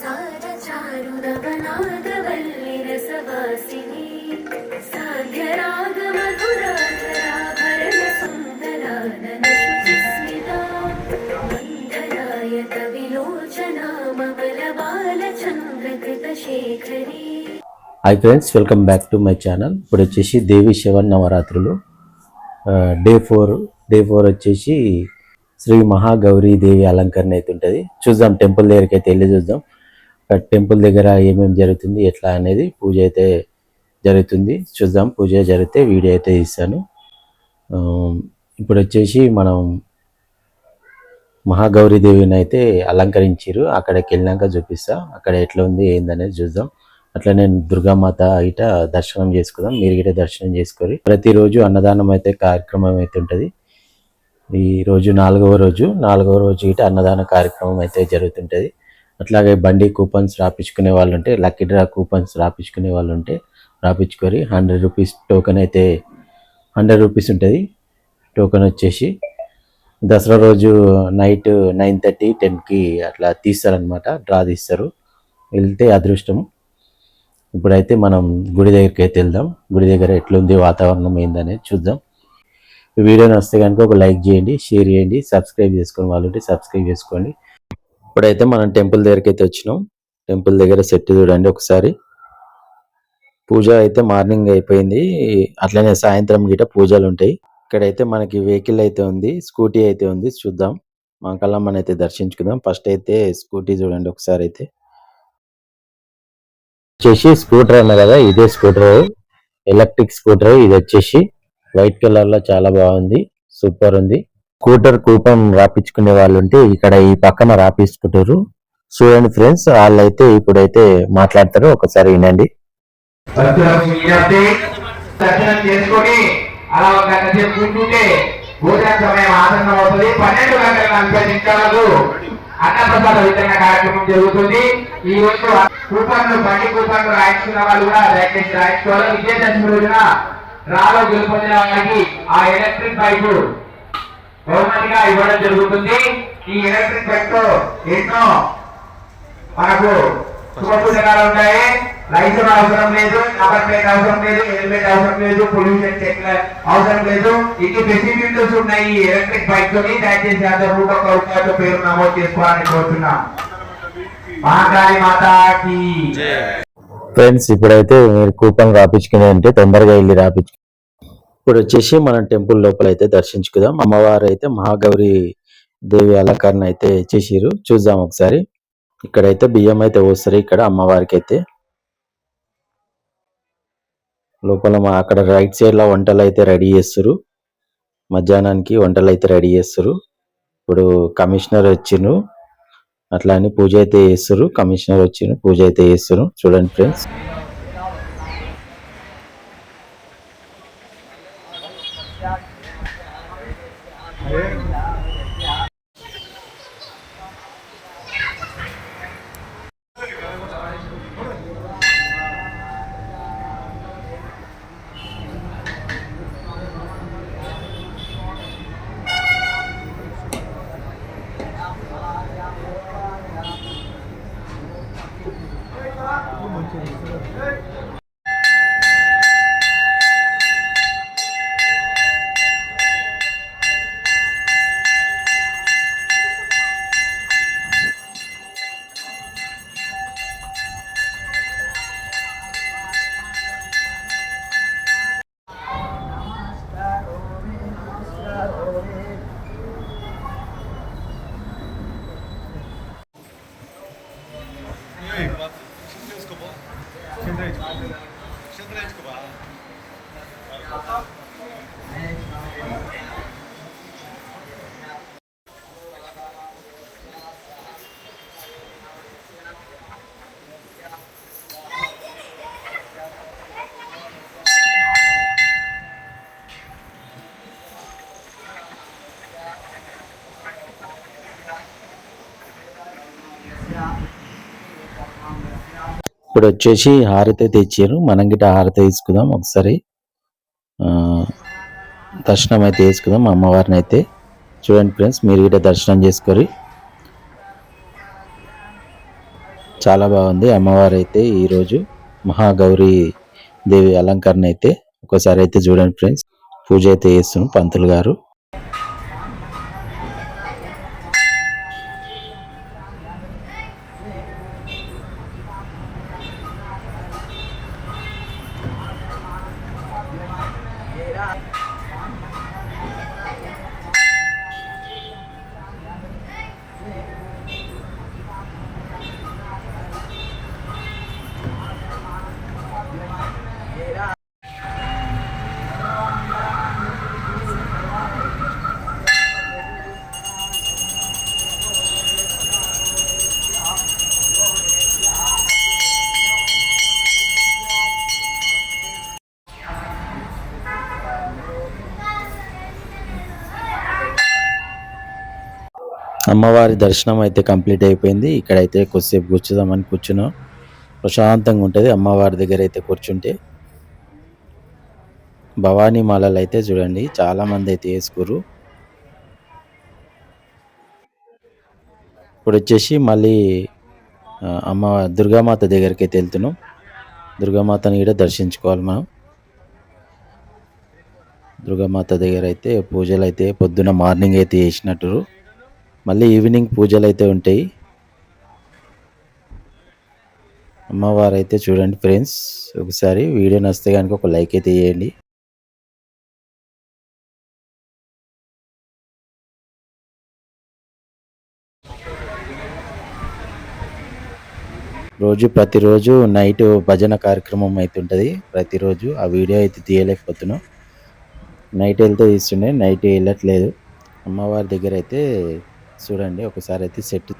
సారచారురవనాగవల్లిరసవాసిని శుచిస్మితా hi friends welcome back to my channel ఇప్పుడు వచ్చేసి దేవి శివన్ నవరాత్రులు. డే ఫోర్ డే ఫోర్ వచ్చేసి శ్రీ మహాగౌరీ దేవి అలంకరణ అయితే ఉంటుంది. చూద్దాం టెంపుల్ దగ్గరికి అయితే వెళ్ళి చూద్దాం. టెంపుల్ దగ్గర ఏమేమి జరుగుతుంది ఎట్లా అనేది పూజ అయితే జరుగుతుంది. చూద్దాం పూజ జరిగితే వీడియో అయితే ఇస్తాను ఇప్పుడు వచ్చేసి మనం మహాగౌరీ దేవిని అయితే అలంకరించారు అక్కడికి వెళ్ళినాక చూపిస్తా. అక్కడ ఎట్లా ఉంది ఏందనేది చూద్దాం. అట్లా నేను దుర్గామాత ఇట దర్శనం చేసుకుందాం. మీరు గిట దర్శనం చేసుకోరు. ప్రతిరోజు అన్నదానం అయితే కార్యక్రమం అయితే ఉంటుంది. ఈ రోజు నాలుగవ రోజు. నాలుగవ రోజు ఇట అన్నదాన కార్యక్రమం అయితే జరుగుతుంటుంది. అట్లాగే బండి కూపన్స్ రాపించుకునే వాళ్ళు ఉంటే లక్కీ డ్రా కూపన్స్ రాపించుకునే వాళ్ళు ఉంటే రాపించుకొని హండ్రెడ్ రూపీస్ టోకెన్ అయితే హండ్రెడ్ రూపీస్ ఉంటుంది. టోకెన్ వచ్చేసి దసరా రోజు నైట్ నైన్ థర్టీ టెన్కి అట్లా తీస్తారనమాట డ్రా తీస్తారు. వెళ్తే అదృష్టం. ఇప్పుడైతే మనం గుడి దగ్గరికి అయితే వెళ్దాం. గుడి దగ్గర ఎట్లుంది వాతావరణం ఏందనేది చూద్దాం. వీడియో నచ్చితే కనుక ఒక లైక్ చేయండి షేర్ చేయండి సబ్స్క్రైబ్ చేసుకుని వాళ్ళు ఉంటే సబ్స్క్రైబ్ చేసుకోండి. ఇప్పుడైతే మనం టెంపుల్ దగ్గరికి అయితే వచ్చినాం. టెంపుల్ దగ్గర సెట్ చూడండి ఒకసారి. పూజ అయితే మార్నింగ్ అయిపోయింది. అట్లనే సాయంత్రం గిట పూజలు ఉంటాయి. ఇక్కడైతే మనకి వెహికల్ అయితే ఉంది స్కూటీ అయితే ఉంది. చూద్దాం. మాకల్లమ్మని అయితే దర్శించుకుందాం. ఫస్ట్ అయితే స్కూటీ చూడండి ఒకసారి అయితే. వచ్చేసి స్కూటర్ అన్న కదా ఇదే స్కూటర్. ఎలక్ట్రిక్ స్కూటర్ ఇది వచ్చేసి వైట్ కలర్లో చాలా బాగుంది. సూపర్ ఉంది. స్కూటర్ కూపన్ రాపించుకునే వాళ్ళు ఉంటే ఇక్కడ ఈ పక్కన రాపించుకుంటారు చూడండి ఫ్రెండ్స్ వాళ్ళైతే ఇప్పుడైతే మాట్లాడతారు. ఒకసారి వినండి. దర్శనం అలా ఒక గంట సేపు కూర్చుంటే భోజన సమయం ఆసన్నం అవుతుంది. పన్నెండు గంటల నలభై నిమిషాలకు అన్నప్రసాద వితరణ కార్యక్రమం జరుగుతుంది. ఈ రోజు కూపన్లు బండి కూపన్లు రాయించుకున్న వాళ్ళు కూడా దయచేసి రాయించుకోవాలి. విజయదశమి రోజున రాలో గెలుపొందిన వారికి ఆ ఎలక్ట్రిక్ బైక్ బహుమతిగా ఇవ్వడం జరుగుతుంది. ఈ ఎలక్ట్రిక్ బైక్ ఎన్నో మనకు శుభసూచకాలు ఉంటాయి. లైసెన్స్ అవసరం లేదు కవర్ ప్లేట్ అవసరం లేదు హెల్మెట్ అవసరం లేదు పొల్యూషన్ చెక్ అవసరం లేదు. ఇన్ని ఫెసిలిటీస్ ఉన్నాయి ఈ ఎలక్ట్రిక్ బైక్తో దయచేసి అందరూ నూట ఒక్క రూపాయలతో పేరు నమోదు చేసుకోవాలని కోరుతున్నాం. మహాకాళి మాతాకి ఫ్రెండ్స్ ఇప్పుడైతే మీరు కూపన్ రాపించుకునే అంటే తొందరగా వెళ్ళి రాపించు ఇప్పుడు వచ్చేసి మనం టెంపుల్ లోపల అయితే దర్శించుకుందాం. అమ్మవారు అయితే మహాగౌరి దేవి అలంకరణ అయితే చేసిరు చూద్దాం ఒకసారి. ఇక్కడైతే బియ్యం అయితే పోస్తారు ఇక్కడ అమ్మవారికి అయితే లోపల మా అక్కడ రైట్ సైడ్లో వంటలు అయితే రెడీ చేస్తారు మధ్యాహ్నానికి వంటలు అయితే రెడీ చేస్తారు ఇప్పుడు కమిషనర్ వచ్చిండ్రు అట్లా అని పూజ అయితే చేస్తారు కమిషనర్ వచ్చిండ్రు పూజ అయితే చేస్తారు చూడండి ఫ్రెండ్స్. ఇప్పుడు వచ్చేసి హారతి అయితే ఇచ్చారు. మనం గిట్ట హారతి తీసుకుందాం ఒకసారి. దర్శనం అయితే చేసుకుందాం అమ్మవారిని అయితే. చూడండి ఫ్రెండ్స్ మీరు గిట్ట దర్శనం చేసుకొని. చాలా బాగుంది అమ్మవారు అయితే ఈరోజు మహాగౌరీ దేవి అలంకరణ అయితే. ఒకసారి అయితే చూడండి ఫ్రెండ్స్ పూజ అయితే చేస్తున్నాం పంతులు గారు. అమ్మవారి దర్శనం అయితే కంప్లీట్ అయిపోయింది. ఇక్కడైతే కొద్దిసేపు కూర్చుదామని కూర్చున్నాం. ప్రశాంతంగా ఉంటుంది అమ్మవారి దగ్గర అయితే కూర్చుంటే. భవానీ మాలలు అయితే చూడండి చాలా మంది అయితే వేసుకోరు ఇప్పుడు వచ్చేసి మళ్ళీ అమ్మ దుర్గామాత దగ్గరికి అయితే వెళ్తున్నాం. దుర్గామాతని కూడా దర్శించుకోవాలి మనం. దుర్గామాత దగ్గర అయితే పూజలు అయితే పొద్దున మార్నింగ్ అయితే చేసినట్టు మళ్ళీ ఈవినింగ్ పూజలు అయితే ఉంటాయి. అమ్మవారు అయితే చూడండి ఫ్రెండ్స్ ఒకసారి వీడియో నచ్చితే కనుక ఒక లైక్ అయితే ఇవ్వండి రోజు ప్రతిరోజు నైట్ భజన కార్యక్రమం అయితే ఉంటుంది. ప్రతిరోజు ఆ వీడియో అయితే తీయలేకపోతున్నాం. నైట్ వెళ్తే తీస్తుండే నైట్ వెళ్ళట్లేదు. అమ్మవారి దగ్గర అయితే చూడండి ఒకసారి అయితే సెట్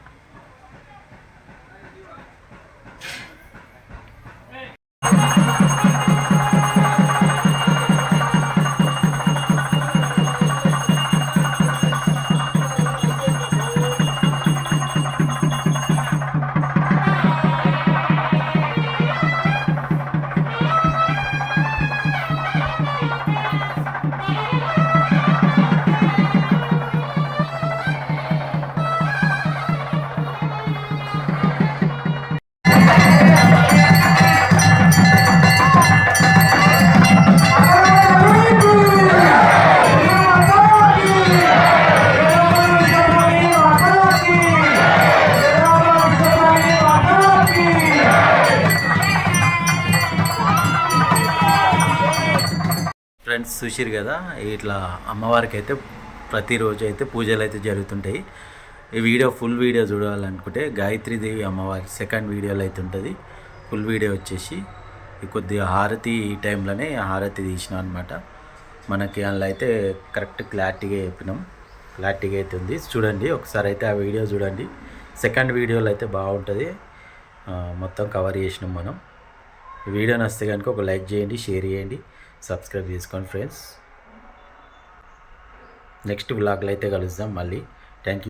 చూసిరు కదా ఇట్లా అమ్మవారికి అయితే ప్రతిరోజు అయితే పూజలు అయితే జరుగుతుంటాయి. ఈ వీడియో ఫుల్ వీడియో చూడాలనుకుంటే గాయత్రీదేవి అమ్మవారి సెకండ్ వీడియోలో అయితే ఉంటుంది ఫుల్ వీడియో వచ్చేసి కొద్దిగా హారతి ఈ టైంలోనే హారతి తీసినాం అనమాట మనకి అందులో అయితే కరెక్ట్ క్లారిటీగా చెప్పినాం. క్లారిటీగా అయితే ఉంది. చూడండి ఒకసారి అయితే ఆ వీడియో చూడండి. సెకండ్ వీడియోలో అయితే బాగుంటుంది మొత్తం కవర్ చేసినాం మనం. వీడియో నచ్చితే కనుక ఒక లైక్ చేయండి షేర్ చేయండి. సబ్స్క్రైబ్ చేసుకోండి ఫ్రెండ్స్. నెక్స్ట్ బ్లాగ్లో అయితే కలుద్దాం. మళ్ళీ. Thank you